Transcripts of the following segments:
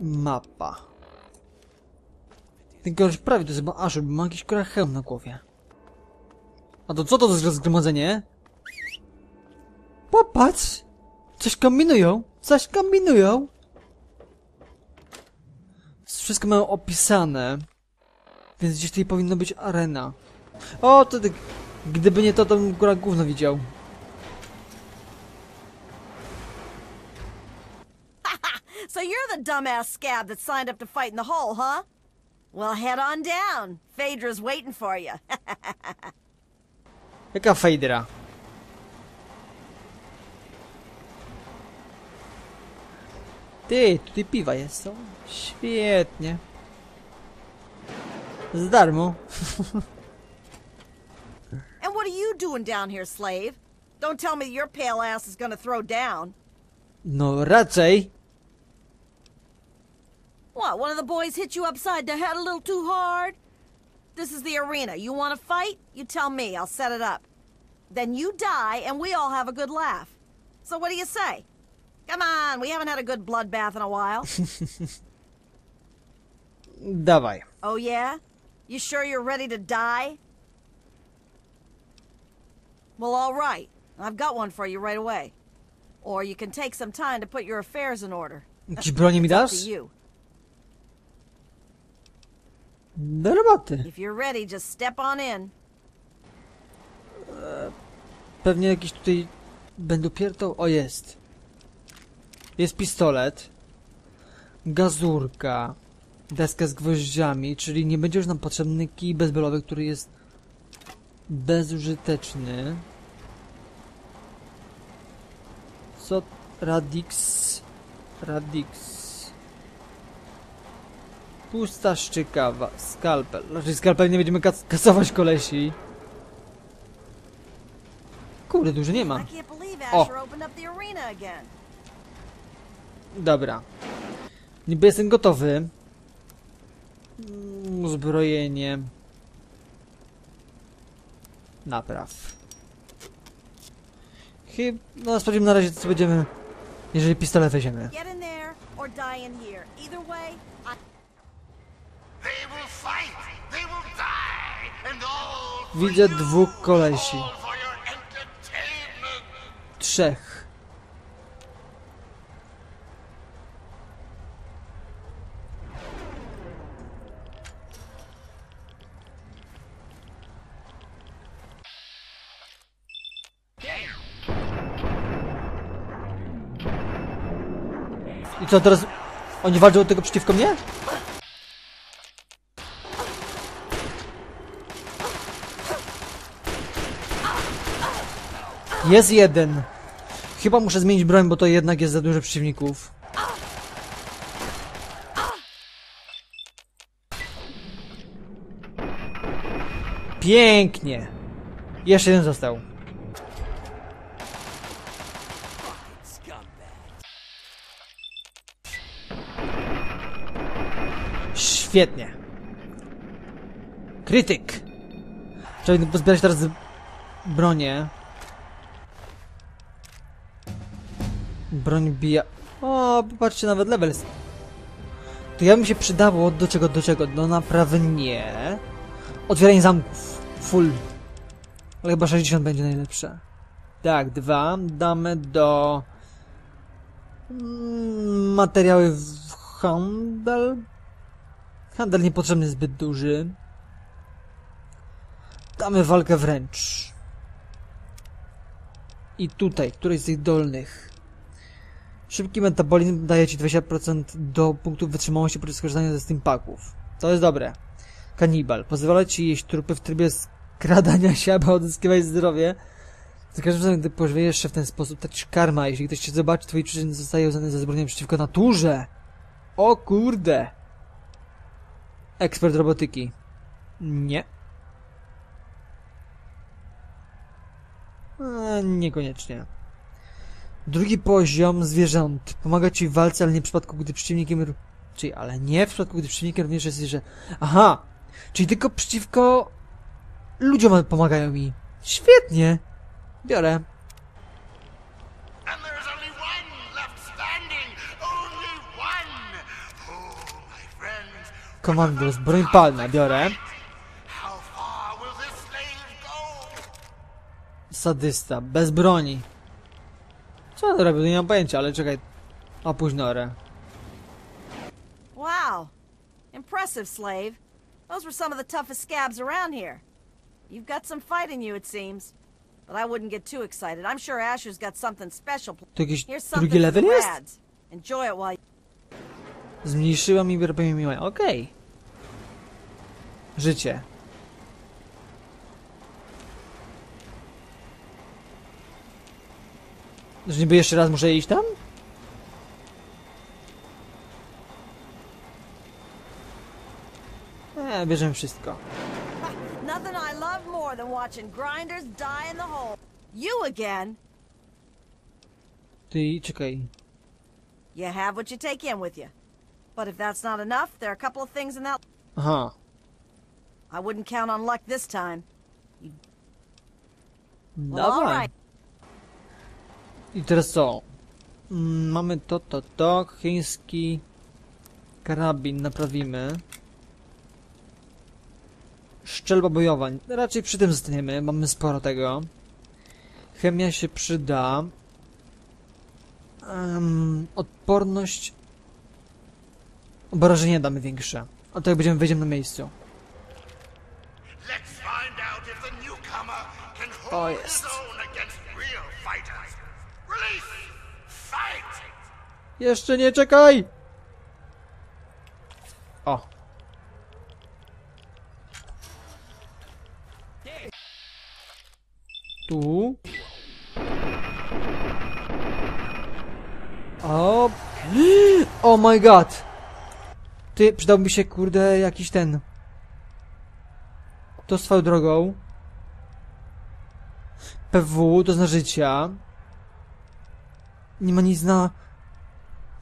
Mapa. Ten prawie to chyba aż, ma jakiś kurwa hełm na głowie. A to co to za zgromadzenie? Popatrz! Coś kombinują! Coś kombinują! Wszystko mają opisane. Więc gdzieś tutaj powinno być arena. O, to ty... Gdyby nie to, to bym góra gówno widział. So you're the dumbass scab that signed up to fight in the hole, huh? Well, head on down. Phaedra's waiting for you. Jaka fejdra? Ty, tutaj piwa jest, są? Świetnie. Z darmo. and what are you doing down here, slave? Don't tell me your pale ass is gonna throw down. No raczej. What, one of the boys hit you upside the head a little too hard? This is the arena. You want to fight? You tell me. I'll set it up. Then you die, and we all have a good laugh. So what do you say? Come on, we haven't had a good bloodbath in a while. Dawaj. oh, yeah? You sure you're ready to die? Well, all right. I've got one for you right away. Or you can take some time to put your affairs in order. Jakieś bronie mi dasz? Do roboty. If you're ready, just step on in. Pewnie jakiś tutaj będą pierdol... O, jest. Jest pistolet. Gazurka. Deska z gwoździami, czyli nie będzie już nam potrzebny kij bezbelowy, który jest bezużyteczny. Co? Radix. Radix. Pusta szczykawa. Skalpel. Raczej skalpel nie będziemy kas kasować kolesi. Kurde, dużo nie ma. Again. Dobra. Niby jestem gotowy. Uzbrojenie. Napraw. Chyba... No, sprawdzimy na razie, co będziemy... Jeżeli pistolet weźmiemy. Get in there or die in here. Either way, I They will fight, they will die, and all for Widzę dwóch kolesi. Trzech. I co teraz? Oni walczą tego przeciwko mnie? Jest jeden. Chyba muszę zmienić broń, bo to jednak jest za dużo przeciwników. Pięknie. Jeszcze jeden został. Świetnie. Krytyk. Trzeba pozbierać teraz bronię. Broń bija... O, popatrzcie, nawet level. jest. To ja mi się przydało do czego, do czego? Do naprawy nie. Otwieranie zamków. Full. Ale chyba 60 będzie najlepsze. Tak, dwa. Damy do... Mm, Materiały w handel. Handel niepotrzebny zbyt duży. Damy walkę wręcz. I tutaj, któryś z tych dolnych. Szybki metabolizm daje ci 20% do punktów wytrzymałości podczas korzystania ze steampaków. To jest dobre. Kanibal. Pozwala ci jeść trupy w trybie skradania się, aby odzyskiwać zdrowie. Za każdym razem, gdy pożywiesz jeszcze w ten sposób, tracisz karma. Jeśli ktoś cię zobaczy, twoje przyczyny zostaje uznane za zbrodnię przeciwko naturze. O kurde! Ekspert robotyki. Nie. E, niekoniecznie. Drugi poziom zwierząt. Pomaga ci w walce, ale nie w przypadku, gdy przeciwnikiem... Czyli, ale nie w przypadku, gdy przeciwnikiem również jest, że... Aha! Czyli tylko przeciwko... Ludziom pomagają mi. Świetnie! Biorę. Who Komandos, broń palna, biorę. Sadysta, bez broni. Co on robił? Nie mam pojęcia, ale czekaj. Opuść norę. Wow. Impressive, slave. Those were some of the toughest scabs around here. You've got some fight in you, it seems. But I wouldn't get too excited. I'm sure Asher's got something special. Tu jakiś Here's drugi something for level jest? lads. Enjoy it while you... Zmniejszyła mi robienie miłe. Okej. Życie. Że niby jeszcze raz muszę iść tam? Nie, bierzemy wszystko. Nothing I love more than watching grinders die in the hole. You again? Ty, czekaj. You have what you take in with you. But if that's not enough, there are a couple of things in that... Aha. I wouldn't count on luck this time. Well, all right. I teraz co? Mm, mamy to, to, to. Chiński karabin naprawimy. Szczelba bojowa. Raczej przy tym zostaniemy. Mamy sporo tego. Chemia się przyda. Em, odporność. Obrażenia damy większe. A to jak będziemy wejdziemy na miejscu. Let's find Jeszcze nie czekaj! O. Tu. O. Oh my god. Ty, przydałby się, kurde, jakiś ten. To swoją drogą. PW, to zna życia. Nie ma nic na...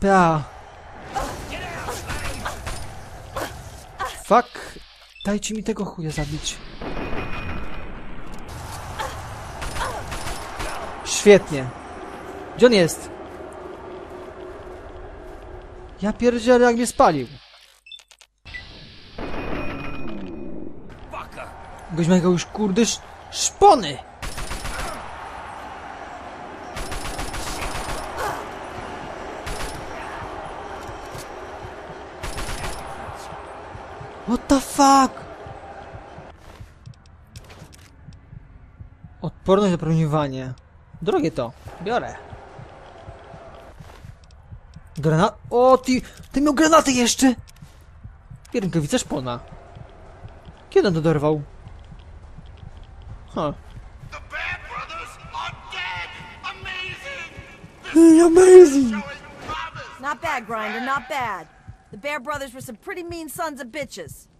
PA. Fuck. Dajcie mi tego chuja zabić. Świetnie. Gdzie on jest? Ja pierdzielę jak mnie spalił. Gość ma już kurde sz szpony. The fuck? Odporność na promieniowanie. Drogie to. Biorę. Granat... O, ty... Ty miał granaty jeszcze! I rękawica szpona. Kiedy on to dorwał? Amazing! Hey, amazing! Not bad, Grinder, not bad. The Bear Brothers were some pretty mean sons of bitches.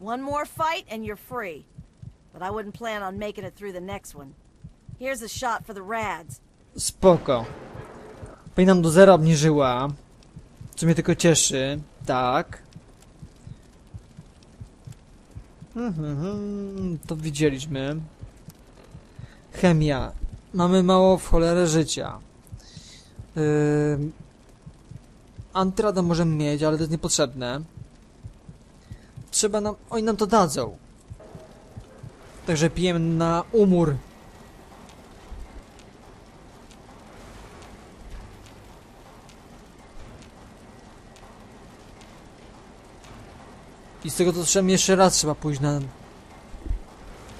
One more fight and you're free. But I wouldn't plan on making it through the next one. Here's a shot for the rads. Spoko. Pani nam do zera obniżyła. Co mnie tylko cieszy. Tak. Mhm, to widzieliśmy. Chemia. Mamy mało w cholerę życia. Yy... Antyrada możemy mieć, ale to jest niepotrzebne. Trzeba nam... Oni nam to dadzą. Także pijemy na umór. I z tego co słyszałem, jeszcze raz trzeba pójść na...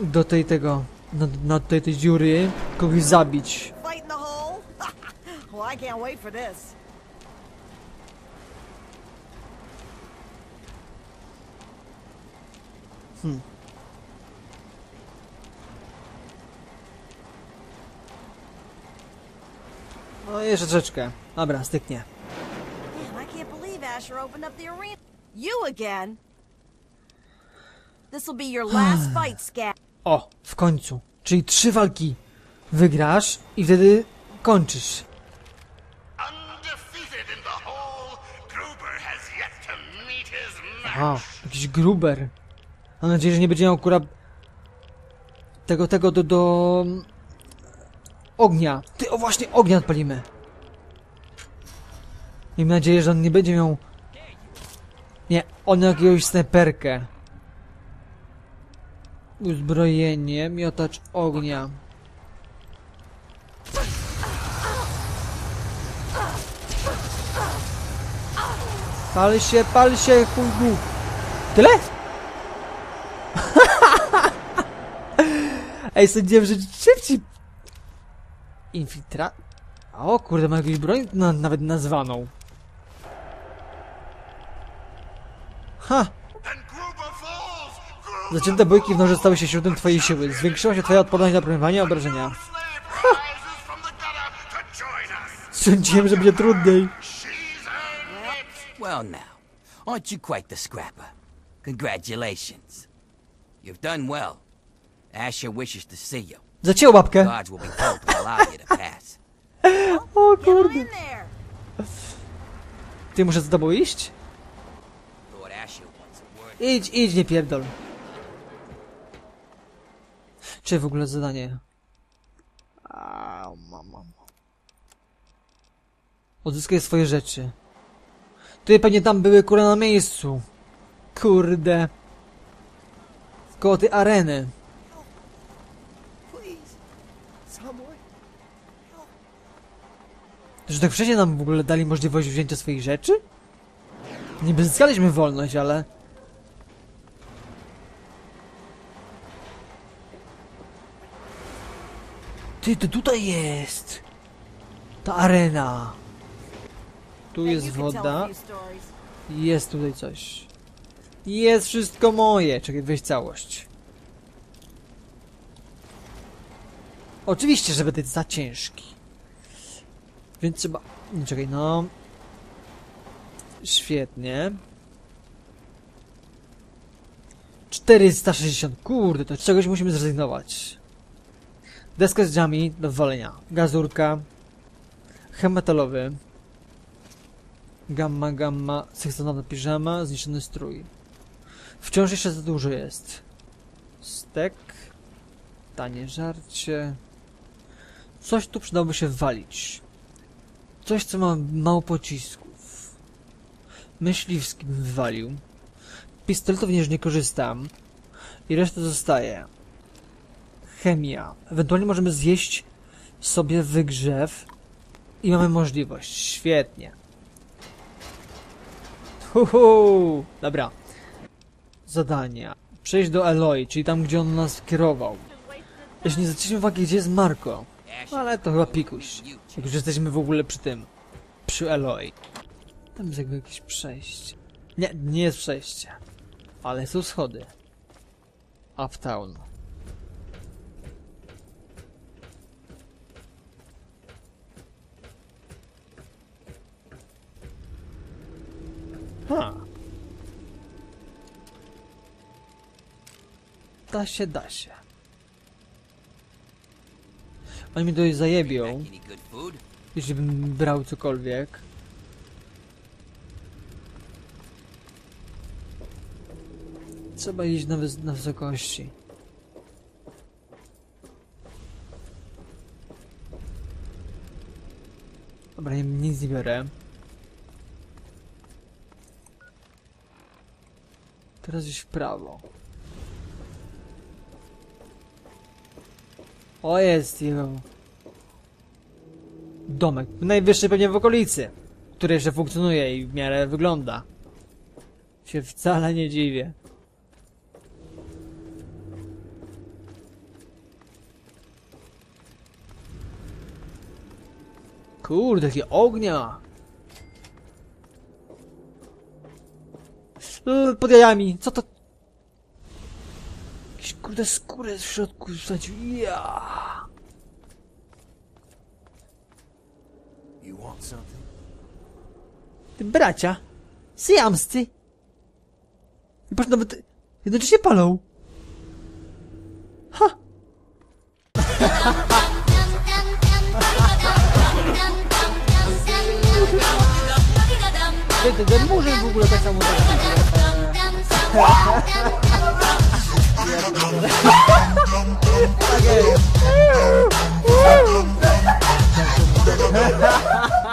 Do tej tego... Na, na tej, tej dziury. Kogoś zabić. Well, I can't wait for this. No jeszcze troszeczkę. Dobra, styknie. Man, I can't believe Asher opened up the arena. You again? This'll be your last fight, Scab. O, w końcu. Czyli trzy walki wygrasz i wtedy kończysz. Aha, jakiś gruber. Mam nadzieję, że nie będzie miał akurat tego, tego do, do... ognia. Ty, o właśnie, ognia odpalimy. Miejmy nadzieję, że on nie będzie miał Nie, on jakiegoś snajperkę. Uzbrojenie, miotacz ognia. Pal się, pal się, chuju. Tyle? Ej, sądziłem, że szybciej. Infiltra... O kurde, ma jakąś broń na, nawet nazwaną. Ha! Zacięte bójki w noże stały się źródłem twojej siły. Zwiększyła się twoja odporność na promieniowanie i obrażenia. us! Sądziłem, że będzie trudniej. Well, now, aren't you quite the scrapper? Congratulations. You've done well. Asher wishes to see you. Zacięło babkę. Guards will be told to allow you to pass. O Get kurde. in there. Ty muszę z tobą iść? Lord Asher wants a word. Idź, idź, nie pierdol. Czy w ogóle zadanie? Au, mama. Odzyskaj swoje rzeczy. Ty pewnie tam były kurde na miejscu. Kurde. Koło tej areny. Że tak wcześniej nam w ogóle dali możliwość wzięcia swoich rzeczy? Niby zyskaliśmy wolność, ale... Ty, to tutaj jest! Ta arena! Tu jest woda. Jest tutaj coś. Jest wszystko moje. Czekaj, weź całość. Oczywiście, że będę za ciężki. Więc trzeba... Czekaj, no... Świetnie. 460. Kurde, to z czegoś musimy zrezygnować. Deska z drzwiami do wywalenia. Gazurka. Chem metalowy. Gamma, gamma, seksonowa piżama, zniszczony strój. Wciąż jeszcze za dużo jest. Stek. Tanie żarcie. Coś tu przydałoby się walić. Coś, co ma mało pocisków. Myśliwski bym wywalił. Pistoletów już nie korzystam. I reszta zostaje. Chemia. Ewentualnie możemy zjeść sobie wygrzew. I mamy możliwość. Świetnie. Huhu! Dobra. Zadania. Przejść do Eloy, czyli tam, gdzie on nas kierował. Jeśli nie zwróciliśmy uwagi, gdzie jest Marko. No, ale to chyba pikuś. Jak już jesteśmy w ogóle przy tym. Przy Eloy. Tam jest jakby jakieś przejście. Nie, nie jest przejście. Ale są schody. Uptown. Ha. Da się, da się. Oni mi dość zajebią, jeśli bym brał cokolwiek. Trzeba iść na, na wysokości. Dobra, nic nie biorę. Teraz iść w prawo. O, jest jego domek. Najwyższy pewnie w okolicy, który jeszcze funkcjonuje i w miarę wygląda. Się wcale nie dziwię. Kurde, jakie ognia! L, Pod co to? Kurde skórę w środku wsadził. Ja. You want something? Ty bracia, syjamscy. I patrz, nawet jednocześnie palą. Ha! Ty, ten murzyn w ogóle tak samo tak Tak jest.